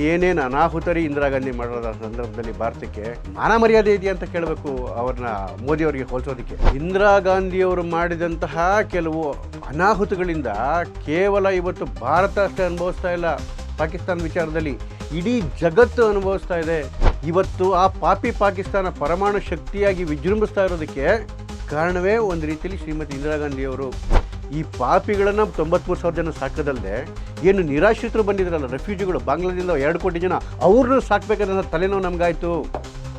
ಏನೇನು ಅನಾಹುತರಿ ಇಂದಿರಾ ಗಾಂಧಿ ಮಾಡಿರೋದ ಸಂದರ್ಭದಲ್ಲಿ ಭಾರತಕ್ಕೆ ಮಾನ ಮರ್ಯಾದೆ ಇದೆಯಾ ಅಂತ ಕೇಳಬೇಕು ಅವ್ರನ್ನ ಮೋದಿ ಅವರಿಗೆ ಹೋಲಿಸೋದಕ್ಕೆ. ಇಂದಿರಾ ಗಾಂಧಿಯವರು ಮಾಡಿದಂತಹ ಕೆಲವು ಅನಾಹುತಗಳಿಂದ ಕೇವಲ ಇವತ್ತು ಭಾರತ ಅಷ್ಟೇ ಅನುಭವಿಸ್ತಾ ಇಲ್ಲ. ಪಾಕಿಸ್ತಾನ ವಿಚಾರದಲ್ಲಿ ಇಡೀ ಜಗತ್ತು ಅನುಭವಿಸ್ತಾ ಇದೆ. ಇವತ್ತು ಆ ಪಾಪಿ ಪಾಕಿಸ್ತಾನ ಪರಮಾಣು ಶಕ್ತಿಯಾಗಿ ವಿಜೃಂಭಿಸ್ತಾ ಇರೋದಕ್ಕೆ ಕಾರಣವೇ ಒಂದು ರೀತಿಯಲ್ಲಿ ಶ್ರೀಮತಿ ಇಂದಿರಾ ಗಾಂಧಿಯವರು ಈ ಪಾಪಿಗಳನ್ನು ತೊಂಬತ್ಮೂರು ಸಾವಿರ ಜನ ಸಾಕೋದಲ್ಲದೆ ಏನು ನಿರಾಶ್ರಿತರು ಬಂದಿದ್ರಲ್ಲ ರೆಫ್ಯೂಜಿಗಳು ಬಾಂಗ್ಲಾದಿಂದ ಎರಡು ಕೋಟಿ ಜನ, ಅವ್ರನ್ನೂ ಸಾಕ್ಬೇಕಾದ್ರೆ ತಲೆನೋವು ನಮಗಾಯಿತು.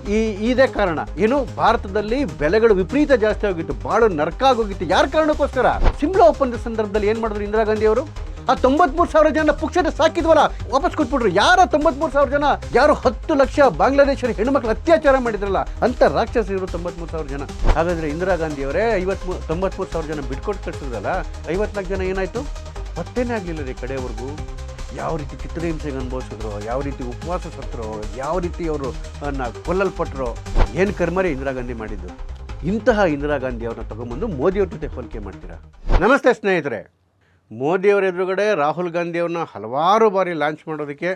ಈ, ಇದೇ ಕಾರಣ. ಏನು, ಭಾರತದಲ್ಲಿ ಬೆಲೆಗಳು ವಿಪರೀತ ಜಾಸ್ತಿ ಆಗೋಗಿತ್ತು ಭಾಳ ನರ್ಕ ಆಗೋಗಿತ್ತು ಯಾರ ಕಾರಣಕ್ಕೋಸ್ಕರ? ಸಿಮ್ಲಾ ಒಪ್ಪಂದ ಸಂದರ್ಭದಲ್ಲಿ ಏನು ಮಾಡಿದ್ರು ಇಂದಿರಾ ಗಾಂಧಿ ಅವರು? ಆ ತೊಂಬತ್ಮೂರು ಸಾವಿರ ಜನ ಪುಕ್ಷತೆ ಸಾಕಿದ್ವಲ್ಲ, ವಾಪಸ್ ಕೊಟ್ಬಿಟ್ರು. ಯಾರ ತೊಂಬತ್ಮೂರು ಸಾವಿರ ಜನ? ಯಾರು ಹತ್ತು ಲಕ್ಷ ಬಾಂಗ್ಲಾದೇಶರ ಹೆಣ್ಮಕ್ಳು ಅತ್ಯಾಚಾರ ಮಾಡಿದ್ರಲ್ಲ, ಅಂತ ರಾಕ್ಷಸರು ತೊಂಬತ್ಮೂರು ಸಾವಿರ ಜನ. ಹಾಗಾದ್ರೆ ಇಂದಿರಾ ಗಾಂಧಿ ಅವರೇ ಐವತ್ಮೂರು ತೊಂಬತ್ಮೂರು ಸಾವಿರ ಜನ ಬಿಟ್ಕೊಟ್ಟು ಕಟ್ಟಿದ್ರಲ್ಲ ಐವತ್ನಾಲ್ಕು ಜನ ಏನಾಯ್ತು? ಮತ್ತೇನೇ ಆಗಲಿಲ್ಲ ರೀ ಕಡೆಯವರೆಗೂ ಯಾವ ರೀತಿ ಚಿತ್ರಹಿಂಸೆಗೆ ಅನುಭವಿಸಿದ್ರು, ಯಾವ ರೀತಿ ಉಪವಾಸ ಸತ್ತರು, ಯಾವ ರೀತಿ ಅವರು ಕೊಲ್ಲಲ್ಪಟ್ಟರು ಏನು ಕರ್ಮರಿ ಇಂದಿರಾ ಗಾಂಧಿ ಮಾಡಿದ್ದು. ಇಂತಹ ಇಂದಿರಾ ಗಾಂಧಿ ಅವ್ರನ್ನ ತಗೊಂಬಂದು ಮೋದಿಯವ್ರ ಜೊತೆ ಹೋಲಿಕೆ ಮಾಡ್ತೀರಾ? ನಮಸ್ತೆ ಸ್ನೇಹಿತರೆ. ಮೋದಿಯವರ ಎದುರುಗಡೆ ರಾಹುಲ್ ಗಾಂಧಿಯವ್ರನ್ನ ಹಲವಾರು ಬಾರಿ ಲಾಂಚ್ ಮಾಡೋದಕ್ಕೆ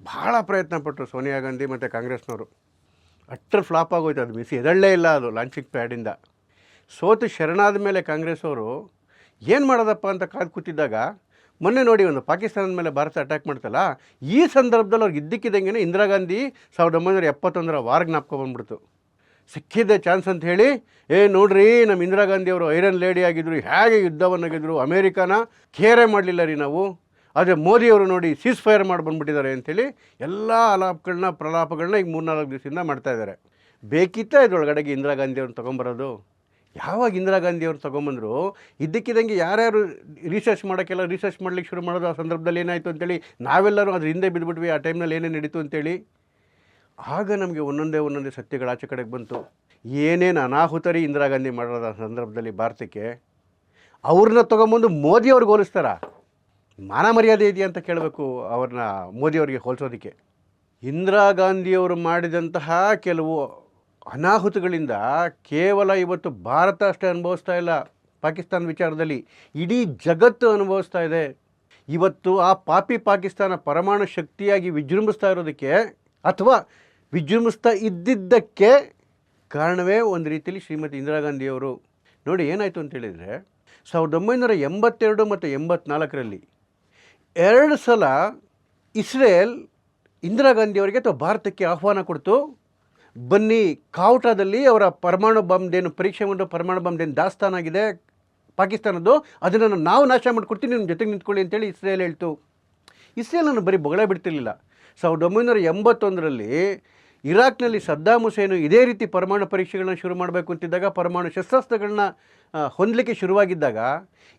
ಭಾಳ ಪ್ರಯತ್ನ ಪಟ್ಟರು ಸೋನಿಯಾ ಗಾಂಧಿ ಮತ್ತು ಕಾಂಗ್ರೆಸ್ನವರು. ಅಷ್ಟರ ಫ್ಲಾಪ್ ಆಗೋಯ್ತು, ಅದು ಮಿಸ್ ಎದಳ್ಳೇ ಇಲ್ಲ ಅದು ಲಾಂಚಿಂಗ್ ಪ್ಯಾಡಿಂದ ಸೋತು ಶರಣಾದ ಮೇಲೆ ಕಾಂಗ್ರೆಸ್ ಅವರು ಏನು ಮಾಡೋದಪ್ಪ ಅಂತ ಕಾದು ಕೂತಿದ್ದಾಗ, ಮೊನ್ನೆ ನೋಡಿ ಒಂದು ಪಾಕಿಸ್ತಾನದ ಮೇಲೆ ಭಾರತ ಅಟ್ಯಾಕ್ ಮಾಡ್ತಲ್ಲ, ಈ ಸಂದರ್ಭದಲ್ಲಿ ಅವ್ರಿಗೆ ಇದ್ದಕ್ಕಿದ್ದಂಗೆ ಇಂದಿರಾ ಗಾಂಧಿ ಸಾವಿರದ ಒಂಬೈನೂರ ಎಪ್ಪತ್ತೊಂದರ ವಾರ ಜ್ಞಾಪಕ ಬಂದ್ಬಿಡ್ತು. ಸಿಕ್ಕಿದ್ದೆ ಚಾನ್ಸ್ ಅಂತ ಹೇಳಿ, ಏ ನೋಡ್ರಿ ನಮ್ಮ ಇಂದಿರಾ ಗಾಂಧಿ ಅವರು ಐರನ್ ಲೇಡಿ ಆಗಿದ್ರು, ಹೇಗೆ ಯುದ್ಧವನ್ನು ಗೆದ್ರು, ಅಮೇರಿಕಾನ ಕೇರೆ ಮಾಡಲಿಲ್ಲ ರೀ ನಾವು. ಆದರೆ ಮೋದಿಯವರು ನೋಡಿ ಸೀಸ್ ಫೈರ್ ಮಾಡಿ ಬಂದ್ಬಿಟ್ಟಿದ್ದಾರೆ ಅಂಥೇಳಿ ಎಲ್ಲ ಅಲಾಪಗಳನ್ನ, ಪ್ರಲಾಪಗಳನ್ನ ಈಗ ಮೂರ್ನಾಲ್ಕು ದಿವಸದಿಂದ ಮಾಡ್ತಾ ಇದ್ದಾರೆ. ಬೇಕಿತ್ತ ಇದರೊಳಗಡೆಗೆ ಇಂದಿರಾ ಗಾಂಧಿ ಅವ್ರನ್ನ ತೊಗೊಂಬರೋದು? ಯಾವಾಗ ಇಂದಿರಾ ಗಾಂಧಿ ಅವ್ರು ತೊಗೊಂಬಂದರು? ಇದ್ದಕ್ಕಿದ್ದಂಗೆ ಯಾರ್ಯಾರು ರಿಸರ್ಚ್ ಮಾಡೋಕ್ಕೆಲ್ಲ ರಿಸರ್ಚ್ ಮಾಡ್ಲಿಕ್ಕೆ ಶುರು ಮಾಡೋದು ಆ ಸಂದರ್ಭದಲ್ಲಿ ಏನಾಯಿತು ಅಂತೇಳಿ ನಾವೆಲ್ಲರೂ ಅದ್ರ ಹಿಂದೆ ಬಿದ್ದುಬಿಟ್ವಿ ಆ ಟೈಮ್ನಲ್ಲಿ ಏನೇನು ನಡೀತು ಅಂತೇಳಿ ಆಗ ನಮಗೆ ಒಂದೊಂದೇ ಒಂದೊಂದೇ ಸತ್ಯಗಳ ಆಚೆ ಕಡೆಗೆ ಬಂತು. ಏನೇನು ಅನಾಹುತರಿ ಇಂದಿರಾ ಗಾಂಧಿ ಮಾಡೋದ ಸಂದರ್ಭದಲ್ಲಿ ಭಾರತಕ್ಕೆ, ಅವ್ರನ್ನ ತೊಗೊಂಬಂದು ಮೋದಿಯವ್ರಿಗೆ ಹೋಲಿಸ್ತಾರ? ಮಾನ ಮರ್ಯಾದೆ ಇದೆಯಾ ಅಂತ ಕೇಳಬೇಕು ಅವ್ರನ್ನ ಮೋದಿಯವರಿಗೆ ಹೋಲಿಸೋದಕ್ಕೆ. ಇಂದಿರಾ ಗಾಂಧಿಯವರು ಮಾಡಿದಂತಹ ಕೆಲವು ಅನಾಹುತಗಳಿಂದ ಕೇವಲ ಇವತ್ತು ಭಾರತ ಅಷ್ಟೇ ಅನುಭವಿಸ್ತಾ ಇಲ್ಲ. ಪಾಕಿಸ್ತಾನ ವಿಚಾರದಲ್ಲಿ ಇಡೀ ಜಗತ್ತು ಅನುಭವಿಸ್ತಾ ಇದೆ. ಇವತ್ತು ಆ ಪಾಪಿ ಪಾಕಿಸ್ತಾನ ಪರಮಾಣು ಶಕ್ತಿಯಾಗಿ ವಿಜೃಂಭಿಸ್ತಾ ಇರೋದಕ್ಕೆ ಅಥವಾ ವಿಜೃಂಭಿಸ್ತಾ ಇದ್ದಿದ್ದಕ್ಕೆ ಕಾರಣವೇ ಒಂದು ರೀತಿಯಲ್ಲಿ ಶ್ರೀಮತಿ ಇಂದಿರಾ ಗಾಂಧಿಯವರು. ನೋಡಿ, ಏನಾಯಿತು ಅಂತ ಹೇಳಿದರೆ, ಸಾವಿರದ ಒಂಬೈನೂರ ಎಂಬತ್ತೆರಡು ಮತ್ತು ಎಂಬತ್ನಾಲ್ಕರಲ್ಲಿ ಎರಡು ಸಲ ಇಸ್ರೇಲ್ ಇಂದಿರಾ ಗಾಂಧಿಯವರಿಗೆ ಅಥವಾ ಭಾರತಕ್ಕೆ ಆಹ್ವಾನ ಕೊಡ್ತು. ಬನ್ನಿ, ಕಾವ್ಟಾದಲ್ಲಿ ಅವರ ಪರಮಾಣು ಬಾಂಬ್ದೇನು ಪರೀಕ್ಷೆ ಮಾಡಿದ ಪರಮಾಣು ಬಾಂಬ್ದೇನು ದಾಸ್ತಾನಾಗಿದೆ ಪಾಕಿಸ್ತಾನದ್ದು ಅದನ್ನು ನಾವು ನಾಶ ಮಾಡಿಕೊಡ್ತೀನಿ, ನಿಮ್ಮ ಜೊತೆಗೆ ನಿಂತ್ಕೊಳ್ಳಿ ಅಂತೇಳಿ ಇಸ್ರೇಲ್ ಹೇಳ್ತು. ಇಸ್ರೇಲನ್ನು ಬರೀ ಬೊಗಳೇ ಬಿಡ್ತಿರ್ಲಿಲ್ಲ. ಸಾವಿರದ ಒಂಬೈನೂರ ಎಂಬತ್ತೊಂದರಲ್ಲಿ ಇರಾಕ್ನಲ್ಲಿ ಸದ್ದಾಮ್ ಹುಸೇನು ಇದೇ ರೀತಿ ಪರಮಾಣು ಪರೀಕ್ಷೆಗಳನ್ನ ಶುರು ಮಾಡಬೇಕು ಅಂತಿದ್ದಾಗ, ಪರಮಾಣು ಶಸ್ತ್ರಾಸ್ತ್ರಗಳನ್ನ ಹೊಂದಲಿಕ್ಕೆ ಶುರುವಾಗಿದ್ದಾಗ,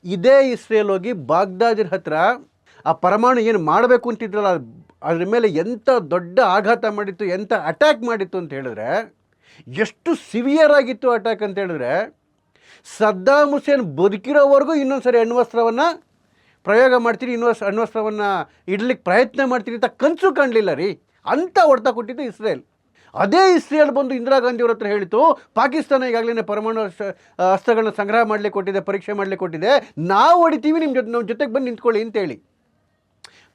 ಇದೇ ಇಸ್ರೇಲ್ ಹೋಗಿ ಬಾಗ್ದಾದಿನ ಹತ್ರ ಆ ಪರಮಾಣು ಏನು ಮಾಡಬೇಕು ಅಂತಿದ್ರಲ್ಲ ಅದ್- ಅದ್ರ ಮೇಲೆ ಎಂಥ ದೊಡ್ಡ ಆಘಾತ ಮಾಡಿತ್ತು ಎಂಥ ಅಟ್ಯಾಕ್ ಮಾಡಿತ್ತು ಅಂತ ಹೇಳಿದ್ರೆ, ಎಷ್ಟು ಸಿವಿಯರ್ ಆಗಿತ್ತು ಅಟ್ಯಾಕ್ ಅಂತ ಹೇಳಿದ್ರೆ, ಸದ್ದಾಮ್ ಹುಸೇನ್ ಬದುಕಿರೋವರೆಗೂ ಇನ್ನೊಂದು ಸರಿ ಅಣ್ವಸ್ತ್ರವನ್ನು ಪ್ರಯೋಗ ಮಾಡ್ತೀರಿ ಇನ್ನೊಸ್ ಅಣ್ವಸ್ತ್ರವನ್ನು ಇಡ್ಲಿಕ್ಕೆ ಪ್ರಯತ್ನ ಮಾಡ್ತೀರಿ ಅಂತ ಕನಸು ಕಾಣಲಿಲ್ಲ ರೀ. ಅಂತ ಹೊಡೆತ ಕೊಟ್ಟಿದ್ದು ಇಸ್ರೇಲ್. ಅದೇ ಇಸ್ರೇಲ್ ಬಂದು ಇಂದಿರಾ ಗಾಂಧಿ ಅವ್ರ ಹತ್ರ ಹೇಳಿತು ಪಾಕಿಸ್ತಾನ ಈಗಾಗಲೇ ಪರಮಾಣು ಅಸ್ತ್ರ ಅಸ್ತ್ರಗಳನ್ನ ಸಂಗ್ರಹ ಮಾಡಲಿಕ್ಕೆ ಕೊಟ್ಟಿದೆ ಪರೀಕ್ಷೆ ಮಾಡಲಿಕ್ಕೆ ಕೊಟ್ಟಿದೆ ನಾವು ಹೊಡಿತೀವಿ ನಿಮ್ಮ ಜೊತೆ ನಮ್ಮ ಜೊತೆಗೆ ಬಂದು ನಿಂತ್ಕೊಳ್ಳಿ ಅಂತೇಳಿ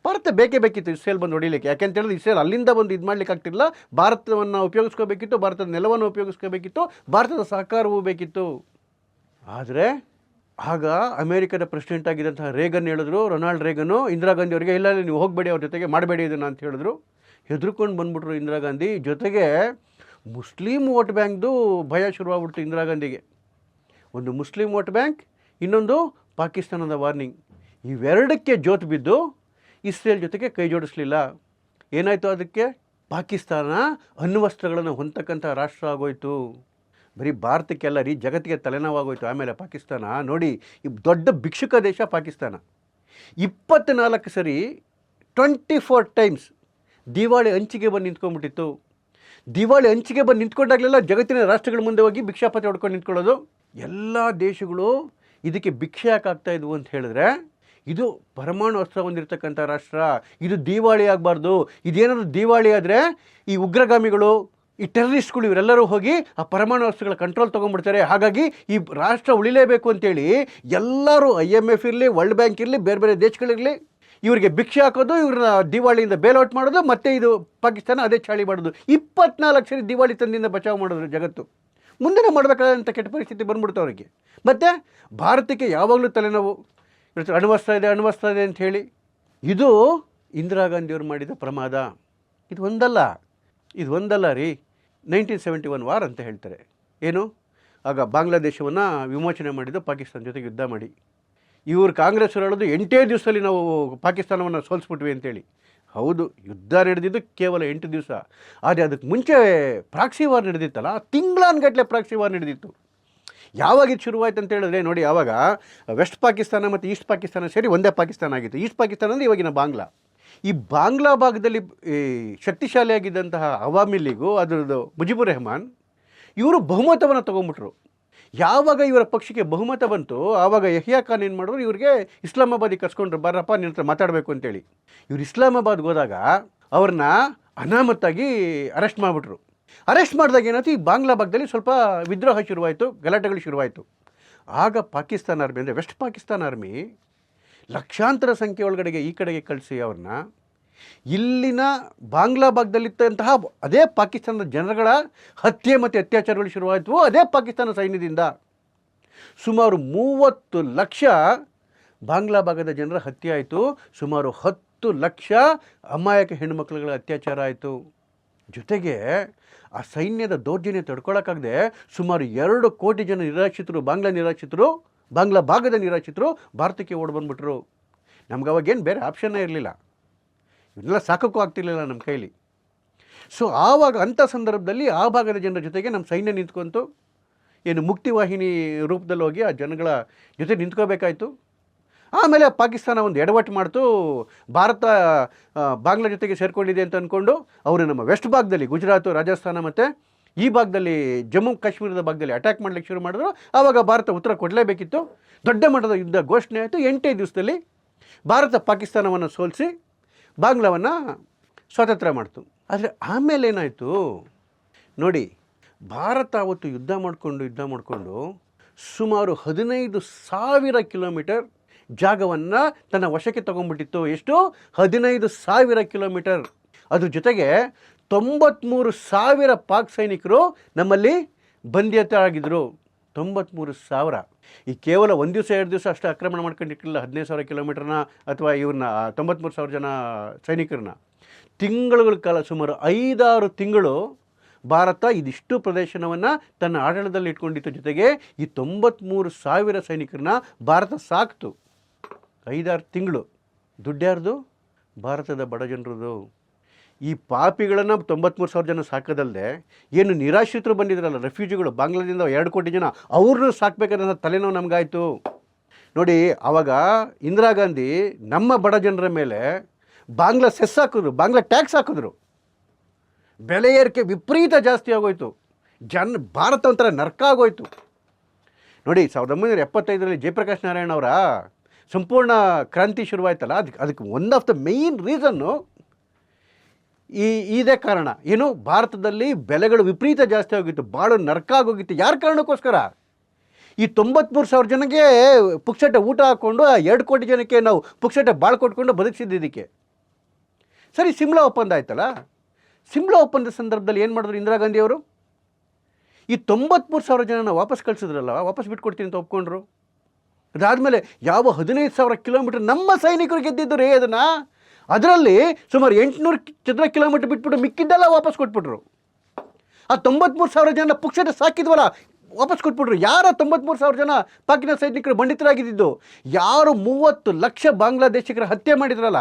ಭಾರತ ಬೇಕೇ ಬೇಕಿತ್ತು ಇಸ್ರೇಲ್ ಬಂದು ಹೊಡಿಲಿಕ್ಕೆ ಯಾಕೆಂತ ಹೇಳಿದ್ರೆ ಇಸ್ರೇಲ್ ಅಲ್ಲಿಂದ ಬಂದು ಇದು ಮಾಡ್ಲಿಕ್ಕೆ ಆಗ್ತಿಲ್ಲ ಭಾರತವನ್ನು ಉಪಯೋಗಿಸ್ಕೋಬೇಕಿತ್ತು ಭಾರತದ ನೆಲವನ್ನು ಉಪಯೋಗಿಸ್ಕೋಬೇಕಿತ್ತು ಭಾರತದ ಸಹಕಾರವೂ ಬೇಕಿತ್ತು. ಆದರೆ ಆಗ ಅಮೇರಿಕದ ಪ್ರೆಸಿಡೆಂಟ್ ಆಗಿದ್ದಂತಹ ರೇಗನ್ ಹೇಳಿದ್ರು ರೊನಾಲ್ಡ್ ರೇಗನು ಇಂದಿರಾ ಗಾಂಧಿ ಅವರಿಗೆ ಇಲ್ಲ, ನೀವು ಹೋಗಬೇಡಿ ಅವ್ರ ಜೊತೆಗೆ ಮಾಡಬೇಡಿ ಇದನ್ನು ಅಂತ ಹೇಳಿದ್ರು. ಹೆದರ್ಕೊಂಡು ಬಂದ್ಬಿಟ್ರು ಇಂದಿರಾ ಗಾಂಧಿ. ಜೊತೆಗೆ ಮುಸ್ಲಿಂ ವೋಟ್ ಬ್ಯಾಂಕ್ದು ಭಯ ಶುರುವಾಗ್ಬಿಡ್ತು ಇಂದಿರಾ ಗಾಂಧಿಗೆ. ಒಂದು ಮುಸ್ಲಿಂ ವೋಟ್ ಬ್ಯಾಂಕ್, ಇನ್ನೊಂದು ಪಾಕಿಸ್ತಾನದ ವಾರ್ನಿಂಗ್. ಇವೆರಡಕ್ಕೆ ಜೋತು ಬಿದ್ದು ಇಸ್ರೇಲ್ ಜೊತೆಗೆ ಕೈ ಜೋಡಿಸ್ಲಿಲ್ಲ. ಏನಾಯಿತು ಅದಕ್ಕೆ? ಪಾಕಿಸ್ತಾನ ಅಣ್ವಸ್ತ್ರಗಳನ್ನು ಹೊಂದತಕ್ಕಂಥ ರಾಷ್ಟ್ರ ಆಗೋಯ್ತು. ಬರೀ ಭಾರತಕ್ಕೆಲ್ಲ ರೀ ಜಗತ್ತಿಗೆ ತಲೆನೋವಾಗೋಯ್ತು. ಆಮೇಲೆ ಪಾಕಿಸ್ತಾನ. ನೋಡಿ, ಈ ದೊಡ್ಡ ಭಿಕ್ಷುಕ ದೇಶ ಪಾಕಿಸ್ತಾನ. ಇಪ್ಪತ್ತ್ನಾಲ್ಕು ಸರಿ, ಟ್ವೆಂಟಿ ಫೋರ್ ಟೈಮ್ಸ್ ದಿವಾಳಿ ಅಂಚಿಗೆ ಬಂದು ನಿಂತ್ಕೊಂಡ್ಬಿಟ್ಟಿತ್ತು. ದಿವಾಳಿ ಅಂಚಿಗೆ ಬಂದು ನಿಂತ್ಕೊಂಡಾಗಲೆಲ್ಲ ಜಗತ್ತಿನ ರಾಷ್ಟ್ರಗಳ ಮುಂದೆ ಹೋಗಿ ಭಿಕ್ಷಾಪತಿ ಹೊಡ್ಕೊಂಡು ನಿಂತ್ಕೊಳ್ಳೋದು. ಎಲ್ಲ ದೇಶಗಳು ಇದಕ್ಕೆ ಭಿಕ್ಷೆ ಯಾಕಾಗ್ತಾ ಇದ್ವು ಅಂತ ಹೇಳಿದ್ರೆ, ಇದು ಪರಮಾಣು ಅಸ್ತ್ರ ಹೊಂದಿರತಕ್ಕಂಥ ರಾಷ್ಟ್ರ, ಇದು ದಿವಾಳಿ ಆಗಬಾರ್ದು. ಇದೇನಾದರೂ ದಿವಾಳಿ ಆದರೆ ಈ ಉಗ್ರಗಾಮಿಗಳು, ಈ ಟೆರರಿಸ್ಟ್ಗಳು ಇವರೆಲ್ಲರೂ ಹೋಗಿ ಆ ಪರಮಾಣು ಅಸ್ತ್ರಗಳ ಕಂಟ್ರೋಲ್ ತೊಗೊಂಡ್ಬಿಡ್ತಾರೆ. ಹಾಗಾಗಿ ಈ ರಾಷ್ಟ್ರ ಉಳಿಲೇಬೇಕು ಅಂತೇಳಿ ಎಲ್ಲರೂ ಐ ಎಂ ಎಫ್ ಇರಲಿ, ವರ್ಲ್ಡ್ ಬ್ಯಾಂಕ್ ಇರಲಿ, ಬೇರೆ ಬೇರೆ ದೇಶಗಳಿರಲಿ ಇವರಿಗೆ ಭಿಕ್ಷೆ ಹಾಕೋದು, ಇವ್ರನ್ನ ದಿವಾಳಿಯಿಂದ ಬೇಲೌಟ್ ಮಾಡೋದು, ಮತ್ತೆ ಇದು ಪಾಕಿಸ್ತಾನ ಅದೇ ಚಾಳಿ ಮಾಡೋದು. ಇಪ್ಪತ್ನಾಲ್ಕು ಸರಿ ದಿವಾಳಿ ತಂದಿಂದ ಬಚಾವ್ ಮಾಡಿದ್ರು ಜಗತ್ತು. ಮುಂದೆ ಮಾಡಬೇಕಾದಂಥ ಕೆಟ್ಟ ಪರಿಸ್ಥಿತಿ ಬಂದ್ಬಿಡ್ತು ಅವರಿಗೆ. ಮತ್ತು ಭಾರತಕ್ಕೆ ಯಾವಾಗಲೂ ತಲೆನೋವು ಅಣ್ವಸ್ತ್ರ ಇದೆ ಅಣ್ವಸ್ತ್ರ ಇದೆ ಅಂತ ಹೇಳಿ. ಇದು ಇಂದಿರಾ ಗಾಂಧಿಯವರು ಮಾಡಿದ ಪ್ರಮಾದ. ಇದು ಒಂದಲ್ಲ. ಇದು ಒಂದಲ್ಲ ರೀ. ನೈನ್ಟೀನ್ ಸೆವೆಂಟಿ ಒನ್ ವಾರ್ ಅಂತ ಹೇಳ್ತಾರೆ. ಏನು? ಆಗ ಬಾಂಗ್ಲಾದೇಶವನ್ನು ವಿಮೋಚನೆ ಮಾಡಿದ್ದು ಪಾಕಿಸ್ತಾನ ಜೊತೆಗೆ ಯುದ್ಧ ಮಾಡಿ. ಇವರು ಕಾಂಗ್ರೆಸ್ ಹೇಳೋದು ಎಂಟೇ ದಿವಸದಲ್ಲಿ ನಾವು ಪಾಕಿಸ್ತಾನವನ್ನು ಸೋಲಿಸ್ಬಿಟ್ವಿ ಅಂತೇಳಿ. ಹೌದು, ಯುದ್ಧ ನಡೆದಿದ್ದು ಕೇವಲ ಎಂಟು ದಿವಸ. ಆದರೆ ಅದಕ್ಕೆ ಮುಂಚೆ ಪ್ರಾಕ್ಸಿ ವಾರ್ ನಡೆದಿತ್ತಲ್ಲ ತಿಂಗಳಾನ್ಗಟ್ಟಲೆ ಪ್ರಾಕ್ಸಿ ವಾರ್ ನಡೆದಿತ್ತು. ಯಾವಾಗ ಇದು ಶುರುವಾಯ್ತು ಅಂತ ಹೇಳಿದ್ರೆ, ನೋಡಿ ಯಾವಾಗ, ವೆಸ್ಟ್ ಪಾಕಿಸ್ತಾನ ಮತ್ತು ಈಸ್ಟ್ ಪಾಕಿಸ್ತಾನ ಸೇರಿ ಒಂದೇ ಪಾಕಿಸ್ತಾನ ಆಗಿತ್ತು. ಈಸ್ಟ್ ಪಾಕಿಸ್ತಾನ ಅಂದರೆ ಇವಾಗಿನ ಬಾಂಗ್ಲಾ. ಈ ಬಾಂಗ್ಲಾ ಭಾಗದಲ್ಲಿ, ಈ ಶಕ್ತಿಶಾಲಿಯಾಗಿದ್ದಂತಹ ಅವಾಮಿ ಲೀಗು, ಅದರದ್ದು ಮುಜಿಬುರ್ ರೆಹಮಾನ್, ಇವರು ಬಹುಮತವನ್ನು ತೊಗೊಂಬಿಟ್ರು. ಯಾವಾಗ ಇವರ ಪಕ್ಷಕ್ಕೆ ಬಹುಮತ ಬಂತು ಆವಾಗ ಯಹಿಯಾ ಖಾನ್ ಏನು ಮಾಡಿದ್ರು, ಇವರಿಗೆ ಇಸ್ಲಾಮಾಬಾದಿಗೆ ಕರ್ಸ್ಕೊಂಡ್ರು ಬರಪ್ಪ ನಿನ್ನ ಹತ್ರ ಮಾತಾಡಬೇಕು ಅಂತೇಳಿ. ಇವ್ರು ಇಸ್ಲಾಮಾಬಾದ್ಗೆ ಹೋದಾಗ ಅವ್ರನ್ನ ಅನಾಮತ್ತಾಗಿ ಅರೆಸ್ಟ್ ಮಾಡಿಬಿಟ್ರು. ಅರೆಸ್ಟ್ ಮಾಡಿದಾಗ ಏನಾಯ್ತು, ಈ ಬಾಂಗ್ಲಾ ಭಾಗದಲ್ಲಿ ಸ್ವಲ್ಪ ವಿದ್ರೋಹ ಶುರುವಾಯಿತು, ಗಲಾಟೆಗಳು ಶುರುವಾಯಿತು. ಆಗ ಪಾಕಿಸ್ತಾನ ಆರ್ಮಿ ಅಂದರೆ ವೆಸ್ಟ್ ಪಾಕಿಸ್ತಾನ ಆರ್ಮಿ ಲಕ್ಷಾಂತರ ಸಂಖ್ಯೆ ಒಳಗಡೆಗೆ ಈ ಕಡೆಗೆ ಕಳಿಸಿ ಅವ್ರನ್ನ ಇಲ್ಲಿನ ಬಾಂಗ್ಲಾ ಭಾಗದಲ್ಲಿದ್ದಂತಹ ಅದೇ ಪಾಕಿಸ್ತಾನದ ಜನರುಗಳ ಹತ್ಯೆ ಮತ್ತು ಅತ್ಯಾಚಾರಗಳು ಶುರುವಾಯಿತು. ಅದೇ ಪಾಕಿಸ್ತಾನ ಸೈನ್ಯದಿಂದ ಸುಮಾರು ಮೂವತ್ತು ಲಕ್ಷ ಬಾಂಗ್ಲಾ ಭಾಗದ ಜನರ ಹತ್ಯೆ ಆಯಿತು. ಸುಮಾರು ಹತ್ತು ಲಕ್ಷ ಅಮಾಯಕ ಹೆಣ್ಣುಮಕ್ಕಳುಗಳ ಅತ್ಯಾಚಾರ ಆಯಿತು. ಜೊತೆಗೆ ಆ ಸೈನ್ಯದ ದೌರ್ಜನ್ಯ ತಡ್ಕೊಳಕ್ಕಾಗದೆ ಸುಮಾರು ಎರಡು ಕೋಟಿ ಜನ ನಿರಾಶ್ರಿತರು, ಬಾಂಗ್ಲಾ ನಿರಾಶ್ರಿತರು, ಬಾಂಗ್ಲಾ ಭಾಗದ ನಿರಾಶ್ರಿತರು ಭಾರತಕ್ಕೆ ಓಡಿ ಬಂದ್ಬಿಟ್ರು. ನಮ್ಗೆ ಅವಾಗೇನು ಬೇರೆ ಆಪ್ಷನ್ನೇ ಇರಲಿಲ್ಲ. ಇವನ್ನೆಲ್ಲ ಸಾಕಕ್ಕೂ ಆಗ್ತಿರ್ಲಿಲ್ಲ ನಮ್ಮ ಕೈಲಿ. ಸೊ ಆವಾಗ ಅಂಥ ಸಂದರ್ಭದಲ್ಲಿ ಆ ಭಾಗದ ಜನರ ಜೊತೆಗೆ ನಮ್ಮ ಸೈನ್ಯ ನಿಂತ್ಕೊಂತು. ಏನು ಮುಕ್ತಿವಾಹಿನಿ ರೂಪದಲ್ಲಿ ಹೋಗಿ ಆ ಜನಗಳ ಜೊತೆ ನಿಂತ್ಕೋಬೇಕಾಯ್ತು. ಆಮೇಲೆ ಪಾಕಿಸ್ತಾನ ಒಂದು ಎಡವಟ್ಟು ಮಾಡ್ತು. ಭಾರತ ಬಾಂಗ್ಲಾ ಜೊತೆಗೆ ಸೇರಿಕೊಂಡಿದೆ ಅಂತ ಅಂದ್ಕೊಂಡು ಅವರು ನಮ್ಮ ವೆಸ್ಟ್ ಭಾಗದಲ್ಲಿ, ಗುಜರಾತು, ರಾಜಸ್ಥಾನ ಮತ್ತು ಈ ಭಾಗದಲ್ಲಿ, ಜಮ್ಮು, ಕಾಶ್ಮೀರದ ಭಾಗದಲ್ಲಿ ಅಟ್ಯಾಕ್ ಮಾಡಲಿಕ್ಕೆ ಶುರು ಮಾಡಿದ್ರು. ಆವಾಗ ಭಾರತ ಉತ್ತರ ಕೊಡಲೇಬೇಕಿತ್ತು. ದೊಡ್ಡ ಮಟ್ಟದ ಯುದ್ಧ ಘೋಷಣೆ ಆಯಿತು. ಎಂಟೇ ದಿವಸದಲ್ಲಿ ಭಾರತ ಪಾಕಿಸ್ತಾನವನ್ನು ಸೋಲಿಸಿ ಬಾಂಗ್ಲಾವನ್ನು ಸ್ವಾತಂತ್ರ್ಯ ಮಾಡ್ತು. ಆದರೆ ಆಮೇಲೆ ಏನಾಯಿತು? ನೋಡಿ, ಭಾರತ ಅವತ್ತು ಯುದ್ಧ ಮಾಡಿಕೊಂಡು ಯುದ್ಧ ಮಾಡಿಕೊಂಡು ಸುಮಾರು ಹದಿನೈದು ಸಾವಿರ ಕಿಲೋಮೀಟರ್ ಜಾಗವನ್ನು ತನ್ನ ವಶಕ್ಕೆ ತಗೊಂಡ್ಬಿಟ್ಟಿತ್ತು. ಎಷ್ಟು? ಹದಿನೈದು ಸಾವಿರ ಕಿಲೋಮೀಟರ್. ಅದ್ರ ಜೊತೆಗೆ ತೊಂಬತ್ತ್ಮೂರು ಸಾವಿರ ಪಾಕ್ ಸೈನಿಕರು ನಮ್ಮಲ್ಲಿ ಬಂಧಿತರಾಗಿದ್ದರು ತೊಂಬತ್ತ್ಮೂರು ಸಾವಿರ. ಈ ಕೇವಲ ಒಂದು ದಿವಸ, ಎರಡು ದಿವಸ ಅಷ್ಟು ಆಕ್ರಮಣ ಮಾಡ್ಕೊಂಡಿಟ್ಟಿಲ್ಲ ಹದಿನೈದು ಸಾವಿರ ಕಿಲೋಮೀಟ್ರನ್ನ ಅಥವಾ ಇವ್ರನ್ನ ತೊಂಬತ್ತ್ಮೂರು ಸಾವಿರ ಜನ ಸೈನಿಕರನ್ನ. ತಿಂಗಳುಗಳ ಕಾಲ ಸುಮಾರು ಐದಾರು ತಿಂಗಳು ಭಾರತ ಇದಿಷ್ಟು ಪ್ರದೇಶವನ್ನು ತನ್ನ ಆಡಳಿತದಲ್ಲಿ ಇಟ್ಕೊಂಡಿತ್ತು. ಜೊತೆಗೆ ಈ ತೊಂಬತ್ತ್ಮೂರು ಸಾವಿರ ಸೈನಿಕರನ್ನ ಭಾರತ ಸಾಕ್ತು. ಐದಾರು ತಿಂಗಳು. ದುಡ್ಡ್ಯಾರ್ದು ಭಾರತದ ಬಡ ಜನರದು. ಈ ಪಾಪಿಗಳನ್ನು ತೊಂಬತ್ಮೂರು ಸಾವಿರ ಜನ ಸಾಕೋದಲ್ಲದೆ ಏನು ನಿರಾಶ್ರಿತರು ಬಂದಿದ್ರಲ್ಲ ರೆಫ್ಯೂಜಿಗಳು ಬಾಂಗ್ಲಾದಿಂದ ಎರಡು ಕೋಟಿ ಜನ ಅವ್ರನ್ನೂ ಸಾಕ್ಬೇಕನ್ನೋ ತಲೆನೋವು ನಮಗಾಯಿತು. ನೋಡಿ ಆವಾಗ ಇಂದಿರಾ ಗಾಂಧಿ ನಮ್ಮ ಬಡ ಜನರ ಮೇಲೆ ಬಾಂಗ್ಲಾ ಸೆಸ್ ಹಾಕಿದ್ರು, ಬಾಂಗ್ಲಾ ಟ್ಯಾಕ್ಸ್ ಹಾಕಿದ್ರು. ಬೆಲೆ ಏರಿಕೆ ವಿಪರೀತ ಜಾಸ್ತಿ ಆಗೋಯ್ತು. ಜನ, ಭಾರತ ಒಂಥರ ನರ್ಕ ಆಗೋಯ್ತು. ನೋಡಿ, ಸಾವಿರದ ಒಂಬೈನೂರ ಎಪ್ಪತ್ತೈದರಲ್ಲಿ ಜಯಪ್ರಕಾಶ್ ನಾರಾಯಣ ಅವರ ಸಂಪೂರ್ಣ ಕ್ರಾಂತಿ ಶುರುವಾಯ್ತಲ್ಲ ಅದಕ್ಕೆ ಅದಕ್ಕೆ one of the main reason ಈ ಇದೇ ಕಾರಣ. ಏನು, ಭಾರತದಲ್ಲಿ ಬೆಲೆಗಳು ವಿಪರೀತ ಜಾಸ್ತಿ ಆಗೋಗಿತ್ತು. ಭಾಳ ನರ್ಕ ಆಗೋಗಿತ್ತು. ಯಾರ ಕಾರಣಕ್ಕೋಸ್ಕರ? ಈ ತೊಂಬತ್ಮೂರು ಸಾವಿರ ಜನಕ್ಕೆ ಪುಕ್ಷಟೆ ಊಟ ಹಾಕ್ಕೊಂಡು ಎರಡು ಕೋಟಿ ಜನಕ್ಕೆ ನಾವು ಪುಕ್ಷಟೆ ಬಾಳು ಕೊಟ್ಕೊಂಡು ಬದುಕಿಸಿದ್ದಿದ್ದಕ್ಕೆ ಸರಿ, ಸಿಮ್ಲಾ ಒಪ್ಪಂದ ಆಯ್ತಲ್ಲ? ಸಿಮ್ಲಾ ಒಪ್ಪಂದದ ಸಂದರ್ಭದಲ್ಲಿ ಏನು ಮಾಡಿದ್ರು ಇಂದಿರಾ ಗಾಂಧಿ ಅವರು? ಈ ತೊಂಬತ್ಮೂರು ಸಾವಿರ ಜನನ ವಾಪಸ್ ಕಳಿಸಿದ್ರಲ್ಲ, ವಾಪಸ್ ಬಿಟ್ಕೊಡ್ತೀನಿ ಅಂತ ಒಪ್ಕೊಂಡ್ರು. ಅದಾದಮೇಲೆ ಯಾವ ಹದಿನೈದು ಸಾವಿರ ಕಿಲೋಮೀಟರ್ ನಮ್ಮ ಸೈನಿಕರು ಗೆದ್ದಿದ್ದು ರೀ ಅದನ್ನು? ಅದರಲ್ಲಿ ಸುಮಾರು ಎಂಟುನೂರು ಚದರ ಕಿಲೋಮೀಟರ್ ಬಿಟ್ಬಿಟ್ಟು ಮಿಕ್ಕಿದ್ದೆಲ್ಲ ವಾಪಸ್ ಕೊಟ್ಬಿಟ್ರು. ಆ ತೊಂಬತ್ಮೂರು ಸಾವಿರ ಜನ ಪುಕ್ಷಟ ಸಾಕಿದ್ವಲ್ಲ, ವಾಪಸ್ ಕೊಟ್ಬಿಟ್ರು. ಯಾರ ತೊಂಬತ್ಮೂರು ಸಾವಿರ ಜನ ಪಾಕಿಸ್ತಾನ ಸೈನಿಕರು ಬಂಡಿತರಾಗಿದ್ದು ಯಾರು ಮೂವತ್ತು ಲಕ್ಷ ಬಾಂಗ್ಲಾದೇಶಿಗರ ಹತ್ಯೆ ಮಾಡಿದ್ರಲ್ಲ?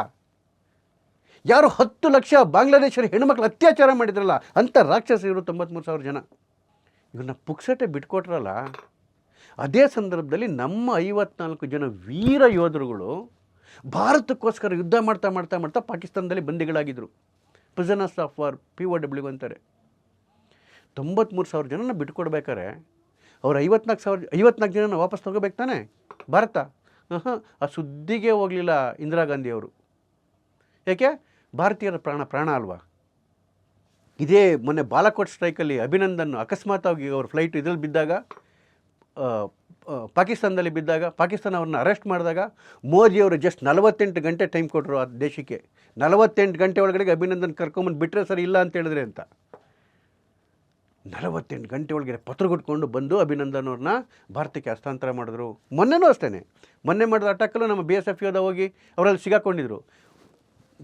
ಯಾರು ಹತ್ತು ಲಕ್ಷ ಬಾಂಗ್ಲಾದೇಶರ ಹೆಣ್ಮಕ್ಳು ಅತ್ಯಾಚಾರ ಮಾಡಿದ್ರಲ್ಲ? ಅಂಥ ರಾಕ್ಷಸರು ತೊಂಬತ್ಮೂರು ಸಾವಿರ ಜನ. ಇವ್ರನ್ನ ಪುಕ್ಸಟೆ ಬಿಟ್ಕೊಟ್ರಲ್ಲ? ಅದೇ ಸಂದರ್ಭದಲ್ಲಿ ನಮ್ಮ ಐವತ್ನಾಲ್ಕು ಜನ ವೀರ ಯೋಧರುಗಳು ಭಾರತಕ್ಕೋಸ್ಕರ ಯುದ್ಧ ಮಾಡ್ತಾ ಮಾಡ್ತಾ ಮಾಡ್ತಾ ಪಾಕಿಸ್ತಾನದಲ್ಲಿ ಬಂದಿಗಳಾಗಿದ್ದರು prisoners of war P O W ಅಂತಾರೆ. ತೊಂಬತ್ತ್ಮೂರು ಸಾವಿರ ಜನನ ಬಿಟ್ಕೊಡ್ಬೇಕಾರೆ ಅವ್ರು ಐವತ್ನಾಲ್ಕು ಸಾವಿರ, ಐವತ್ನಾಲ್ಕು ಜನನ ವಾಪಸ್ ತೊಗೋಬೇಕು ತಾನೆ? ಭಾರತ? ಆ ಸುದ್ದಿಗೆ ಹೋಗಲಿಲ್ಲ ಇಂದಿರಾ ಗಾಂಧಿಯವರು ಯಾಕೆ? ಭಾರತೀಯರ ಪ್ರಾಣ ಪ್ರಾಣ ಅಲ್ವಾ? ಇದೇ ಮೊನ್ನೆ ಬಾಲಕೋಟ್ ಸ್ಟ್ರೈಕಲ್ಲಿ ಅಭಿನಂದನ್ ಅಕಸ್ಮಾತಾಗಿ ಅವ್ರ ಫ್ಲೈಟ್ ಇದ್ರಲ್ಲಿ ಬಿದ್ದಾಗ ಪಾಕಿಸ್ತಾನದಲ್ಲಿ ಬಿದ್ದಾಗ, ಪಾಕಿಸ್ತಾನ ಅವ್ರನ್ನ ಅರೆಸ್ಟ್ ಮಾಡಿದಾಗ ಮೋದಿಯವರು ಜಸ್ಟ್ ನಲವತ್ತೆಂಟು ಗಂಟೆ ಟೈಮ್ ಕೊಟ್ಟರು ಆ ದೇಶಕ್ಕೆ. ನಲವತ್ತೆಂಟು ಗಂಟೆ ಒಳಗಡೆ ಅಭಿನಂದನ್ ಕರ್ಕೊಂಬಂದು ಬಿಟ್ಟರೆ ಸರಿ ಇಲ್ಲ ಅಂತ ಹೇಳಿದ್ರೆ ಅಂತ ನಲವತ್ತೆಂಟು ಗಂಟೆ ಒಳಗಡೆ ಪತ್ರ ಕೊಟ್ಕೊಂಡು ಬಂದು ಅಭಿನಂದನ್ ಅವ್ರನ್ನ ಭಾರತಕ್ಕೆ ಹಸ್ತಾಂತರ ಮಾಡಿದ್ರು. ಮೊನ್ನೆನೂ ಅಷ್ಟೇ ಮೊನ್ನೆ ಮಾಡಿದ ಅಟ್ಯಾಕಲ್ಲೂ ನಮ್ಮ ಬಿ ಎಸ್ ಎಫ್ ಯೋಧ ಹೋಗಿ ಅವರಲ್ಲಿ ಸಿಗಾಕೊಂಡಿದ್ರು.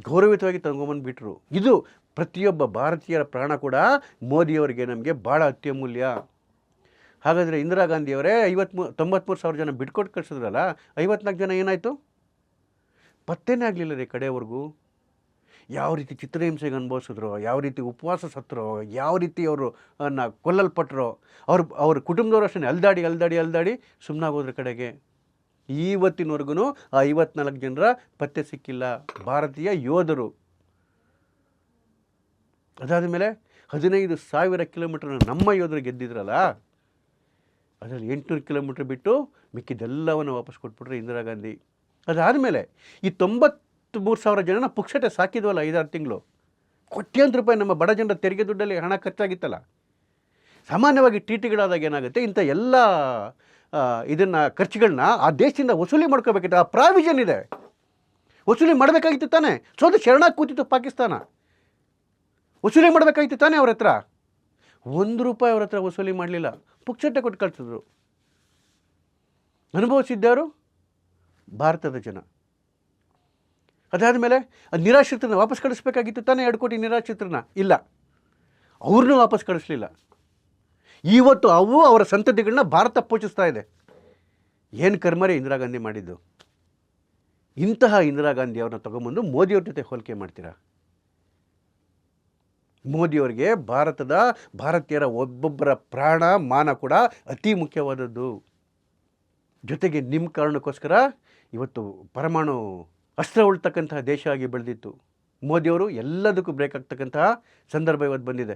ಗೌರವಿತವಾಗಿ ತಗೊಂಬಂದು ಬಿಟ್ಟರು ಇದು ಪ್ರತಿಯೊಬ್ಬ ಭಾರತೀಯರ ಪ್ರಾಣ ಕೂಡ ಮೋದಿಯವರಿಗೆ ನಮಗೆ ಭಾಳ ಅತ್ಯಮೂಲ್ಯ. ಹಾಗಾದರೆ ಇಂದಿರಾ ಗಾಂಧಿಯವರೇ ಐವತ್ಮೂ ತೊಂಬತ್ತ್ಮೂರು ಸಾವಿರ ಜನ ಬಿಟ್ಕೊಟ್ಟು ಕಳಿಸಿದ್ರಲ್ಲ, ಐವತ್ನಾಲ್ಕು ಜನ ಏನಾಯಿತು? ಪತ್ತೇನೇ ಆಗಲಿಲ್ಲ ರೀ ಕಡೆಯವರೆಗೂ. ಯಾವ ರೀತಿ ಚಿತ್ರಹಿಂಸೆಗೆ ಅನುಭವಿಸಿದ್ರು, ಯಾವ ರೀತಿ ಉಪವಾಸ ಸತ್ತರೋ, ಯಾವ ರೀತಿ ಅವರು ನ ಕೊಲ್ಲಲ್ಪಟ್ಟರೋ ಅವ್ರ ಅವ್ರ ಕುಟುಂಬದವರು ಅಷ್ಟೇ ಅಲ್ದಾಡಿ ಅಲ್ದಾಡಿ ಅಲ್ದಾಡಿ ಸುಮ್ಮನಾಗೋದ್ರ ಕಡೆಗೆ. ಇವತ್ತಿನವರೆಗೂ ಆ ಐವತ್ನಾಲ್ಕು ಜನರ ಪತ್ತೆ ಸಿಕ್ಕಿಲ್ಲ. ಭಾರತೀಯ ಯೋಧರು. ಅದಾದ ಮೇಲೆ ಹದಿನೈದು ಸಾವಿರ ಕಿಲೋಮೀಟರ್ ನಮ್ಮ ಯೋಧರು ಗೆದ್ದಿದ್ರಲ್ಲ ಅದರಲ್ಲಿ ಎಂಟುನೂರು ಕಿಲೋಮೀಟ್ರ್ ಬಿಟ್ಟು ಮಿಕ್ಕಿದ್ದೆಲ್ಲವನ್ನು ವಾಪಸ್ ಕೊಟ್ಬಿಟ್ರೆ ಇಂದಿರಾ ಗಾಂಧಿ. ಅದಾದಮೇಲೆ ಈ ತೊಂಬತ್ತ್ಮೂರು ಸಾವಿರ ಜನನ ಪುಕ್ಷಟೆ ಸಾಕಿದ್ವಲ್ಲ ಐದಾರು ತಿಂಗಳು. ಕೋಟ್ಯಾಂತರ ರೂಪಾಯಿ ನಮ್ಮ ಬಡ ಜನರ ತೆರಿಗೆ ದುಡ್ಡಲ್ಲಿ ಹಣ ಖರ್ಚಾಗಿತ್ತಲ್ಲ. ಸಾಮಾನ್ಯವಾಗಿ ಟಿ ಟಿಗಳಾದಾಗ ಏನಾಗುತ್ತೆ, ಇಂಥ ಎಲ್ಲ ಇದನ್ನು ಖರ್ಚುಗಳನ್ನ ಆ ದೇಶದಿಂದ ವಸೂಲಿ ಮಾಡ್ಕೋಬೇಕಿತ್ತು ಆ ಪ್ರಾವಿಷನ್ ಇದೆ. ವಸೂಲಿ ಮಾಡಬೇಕಾಗಿತ್ತು ತಾನೇ. ಅದು ಶರಣಾಗಿ ಕೂತಿತ್ತು ಪಾಕಿಸ್ತಾನ. ವಸೂಲಿ ಮಾಡಬೇಕಾಗಿತ್ತು ತಾನೇ ಅವ್ರ ಹತ್ರ. ಒಂದು ರೂಪಾಯಿ ಅವ್ರ ಹತ್ರ ವಸೂಲಿ ಮಾಡಲಿಲ್ಲ. ಪುಕ್ಷಟ್ಟೆ ಕೊಟ್ಟು ಕಳಿಸಿದ್ರು. ಅನುಭವಿಸಿದ್ದಾರು ಭಾರತದ ಜನ. ಅದಾದ ಮೇಲೆ ಅದು ನಿರಾಶ್ರಿತರನ್ನ ವಾಪಸ್ ಕಳಿಸ್ಬೇಕಾಗಿತ್ತು ತಾನೇ ಎರಡು ಕೋಟಿ ನಿರಾಶ್ರಿತರನ್ನ? ಇಲ್ಲ. ಅವ್ರನ್ನೂ ವಾಪಸ್ ಕಳಿಸ್ಲಿಲ್ಲ. ಇವತ್ತು ಅವು ಅವರ ಸಂತತಿಗಳನ್ನ ಭಾರತ ಪೋಷಿಸ್ತಾ ಇದೆ. ಏನು ಕರ್ಮರೇ ಇಂದಿರಾ ಗಾಂಧಿ ಮಾಡಿದ್ದು? ಇಂತಹ ಇಂದಿರಾ ಗಾಂಧಿ ಅವ್ರನ್ನ ತಗೊಂಬಂದು ಮೋದಿಯವ್ರ ಜೊತೆ ಹೋಲಿಕೆ ಮಾಡ್ತೀರಾ? ಮೋದಿಯವರಿಗೆ ಭಾರತದ ಭಾರತೀಯರ ಒಬ್ಬೊಬ್ಬರ ಪ್ರಾಣ, ಮಾನ ಕೂಡ ಅತಿ ಮುಖ್ಯವಾದದ್ದು. ಜೊತೆಗೆ ನಿಮ್ಮ ಕಾರಣಕ್ಕೋಸ್ಕರ ಇವತ್ತು ಪರಮಾಣು ಅಸ್ತ್ರ ಉಳ್ತಕ್ಕಂತಹ ದೇಶ ಆಗಿ ಬೆಳೆದಿತ್ತು. ಮೋದಿಯವರು ಎಲ್ಲದಕ್ಕೂ ಬ್ರೇಕ್ ಆಗ್ತಕ್ಕಂತಹ ಸಂದರ್ಭ ಇವತ್ತು ಬಂದಿದೆ.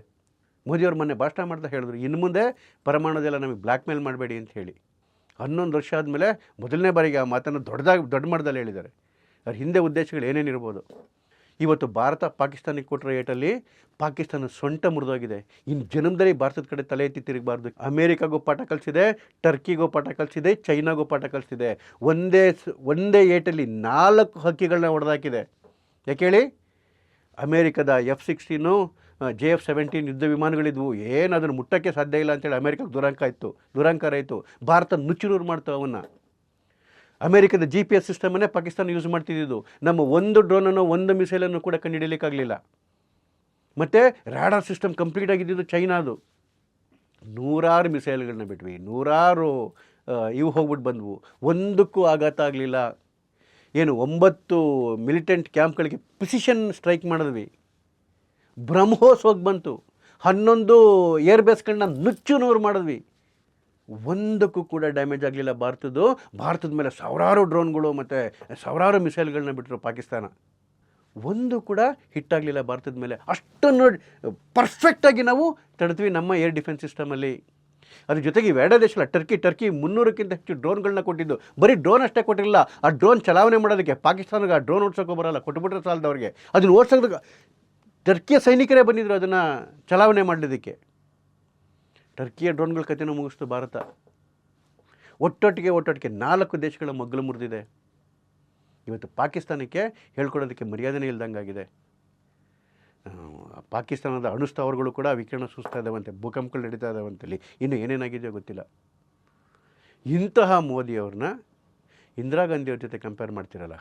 ಮೋದಿಯವರು ಮೊನ್ನೆ ಭಾಷಣ ಮಾಡ್ತಾ ಹೇಳಿದ್ರು, ಇನ್ನು ಮುಂದೆ ಪರಮಾಣುದೆಲ್ಲ ನಮಗೆ ಬ್ಲ್ಯಾಕ್ ಮೇಲ್ ಮಾಡಬೇಡಿ ಅಂತ ಹೇಳಿ. ಹನ್ನೊಂದು ವರ್ಷ ಆದಮೇಲೆ ಮೊದಲನೇ ಬಾರಿಗೆ ಆ ಮಾತನ್ನು ದೊಡ್ಡದಾಗಿ, ದೊಡ್ಡ ಮಟ್ಟದಲ್ಲಿ ಹೇಳಿದ್ದಾರೆ. ಅದ್ರ ಹಿಂದೆ ಉದ್ದೇಶಗಳು ಏನೇನಿರ್ಬೋದು? ಇವತ್ತು ಭಾರತ ಪಾಕಿಸ್ತಾನಕ್ಕೆ ಕೊಟ್ಟರೆ ಏಟಲ್ಲಿ ಪಾಕಿಸ್ತಾನ ಸೊಂಟ ಮುರಿದೋಗಿದೆ. ಇನ್ನು ಜನ್ಮದಲ್ಲಿ ಭಾರತದ ಕಡೆ ತಲೆ ಎತ್ತಿ ತಿರುಗಬಾರ್ದು. ಅಮೇರಿಕಾಗೂ ಪಾಠ ಕಲಿಸಿದೆ, ಟರ್ಕಿಗೂ ಪಾಠ ಕಲಿಸಿದೆ, ಚೈನಾಗೂ ಪಾಠ ಕಲಿಸಿದೆ. ಒಂದೇ ಒಂದೇ ಏಟಲ್ಲಿ ನಾಲ್ಕು ಹಕ್ಕಿಗಳನ್ನ ಹೊಡೆದಾಕಿದೆ. ಯಾಕೆ ಹೇಳಿ? ಅಮೇರಿಕದ F sixteen J F seventeen ಯುದ್ಧ ವಿಮಾನಗಳಿದ್ವು. ಏನು ಅದನ್ನು ಮುಟ್ಟಕ್ಕೆ ಸಾಧ್ಯ ಇಲ್ಲ ಅಂತೇಳಿ ಅಮೇರಿಕಾಗೆ ದುರಂಕ ಇತ್ತು. ದುರಂಕಾರ ಇತ್ತು ಭಾರತ ನುಚ್ಚುನೂರು ಮಾಡ್ತು ಅವನ್ನ. ಅಮೇರಿಕದ ಜಿ ಪಿ ಎಸ್ ಸಿಸ್ಟಮನ್ನೇ ಪಾಕಿಸ್ತಾನ ಯೂಸ್ ಮಾಡ್ತಿದ್ದಿದ್ದು. ನಮ್ಮ ಒಂದು ಡ್ರೋನನ್ನು ಒಂದು ಮಿಸೈಲನ್ನು ಕೂಡ ಕಂಡುಹಿಡಿಯಲಿಕ್ಕಾಗಲಿಲ್ಲ. ಮತ್ತು ರಾಡಾರ್ ಸಿಸ್ಟಮ್ ಕಂಪ್ಲೀಟ್ ಆಗಿದ್ದಿದ್ದು ಚೈನಾದು ನೂರಾರು ಮಿಸೈಲ್ಗಳನ್ನ ಬಿಟ್ವಿ. ನೂರಾರು ಇವು ಹೋಗ್ಬಿಟ್ಟು ಬಂದವು. ಒಂದಕ್ಕೂ ಆಘಾತ ಆಗಲಿಲ್ಲ. ಏನು, ಒಂಬತ್ತು ಮಿಲಿಟೆಂಟ್ ಕ್ಯಾಂಪ್ಗಳಿಗೆ ಪ್ರಿಸಿಷನ್ ಸ್ಟ್ರೈಕ್ ಮಾಡಿದ್ವಿ. ಬ್ರಹ್ಮೋಸ್ ಹೋಗಿ ಬಂತು. ಹನ್ನೊಂದು ಏರ್ಬೇಸ್ಗಳನ್ನ ನುಚ್ಚು ನೂರು ಮಾಡಿದ್ವಿ. ಒಂದಕ್ಕೂ ಕೂಡ ಡ್ಯಾಮೇಜ್ ಆಗಲಿಲ್ಲ ಭಾರತದ್ದು. ಭಾರತದ ಮೇಲೆ ಸಾವಿರಾರು ಡ್ರೋನ್ಗಳು ಮತ್ತು ಸಾವಿರಾರು ಮಿಸೈಲ್ಗಳನ್ನ ಬಿಟ್ಟರು ಪಾಕಿಸ್ತಾನ. ಒಂದು ಕೂಡ ಹಿಟ್ಟಾಗಲಿಲ್ಲ ಭಾರತದ ಮೇಲೆ. ಅಷ್ಟನ್ನು ಪರ್ಫೆಕ್ಟಾಗಿ ನಾವು ತಡೆದ್ವಿ ನಮ್ಮ ಏರ್ ಡಿಫೆನ್ಸ್ ಸಿಸ್ಟಮಲ್ಲಿ ಅದ್ರ ಜೊತೆಗೆ ಇವೆರಡೇ ದೇಶಗಳ ಟರ್ಕಿ ಟರ್ಕಿ ಮುನ್ನೂರಕ್ಕಿಂತ ಹೆಚ್ಚು ಡ್ರೋನ್ಗಳನ್ನ ಕೊಟ್ಟಿದ್ದು. ಬರೀ ಡ್ರೋನ್ ಅಷ್ಟೇ ಕೊಟ್ಟಿರಲಿಲ್ಲ ಆ ಡ್ರೋನ್ ಚಲಾವಣೆ ಮಾಡೋದಕ್ಕೆ ಪಾಕಿಸ್ತಾನಕ್ಕೆ ಆ ಡ್ರೋನ್ ಓಡ್ಸೋಕೆ ಬರಲ್ಲ, ಕೊಟ್ಬಿಟ್ರೆ ಸಾಲದವ್ರಿಗೆ. ಅದನ್ನು ಓಡ್ಸೋದಕ್ಕೆ ಟರ್ಕಿಯ ಸೈನಿಕರೇ ಬಂದಿದ್ರು ಅದನ್ನು ಚಲಾವಣೆ ಮಾಡಲಿದ್ದಕ್ಕೆ ಟರ್ಕಿಯ ಡ್ರೋನ್ಗಳ ಕಥೆನೂ ಮುಗಿಸ್ತು ಭಾರತ. ಒಟ್ಟೊಟ್ಟಿಗೆ ಒಟ್ಟೊಟ್ಟಿಗೆ ನಾಲ್ಕು ದೇಶಗಳ ಮಗ್ಗಲು ಮುರಿದಿದೆ. ಇವತ್ತು ಪಾಕಿಸ್ತಾನಕ್ಕೆ ಹೇಳ್ಕೊಡೋದಕ್ಕೆ ಮರ್ಯಾದೆನೇ ಇಲ್ದಂಗಾಗಿದೆ. ಪಾಕಿಸ್ತಾನದ ಅಣುಸ್ಥಾವರಗಳು ಕೂಡ ವಿಕಿರಣ ಸೂಸ್ತಾ ಇದ್ದಾವಂತೆ ಭೂಕಂಪಗಳು ನಡೀತಾ ಇದ್ದಾವಂತಲ್ಲಿ ಇನ್ನು ಏನೇನಾಗಿದೆಯೋ ಗೊತ್ತಿಲ್ಲ. ಇಂತಹ ಮೋದಿಯವ್ರನ್ನ ಇಂದಿರಾ ಗಾಂಧಿಯವ್ರ ಜೊತೆ ಕಂಪೇರ್ ಮಾಡ್ತಿರಲ್ಲ?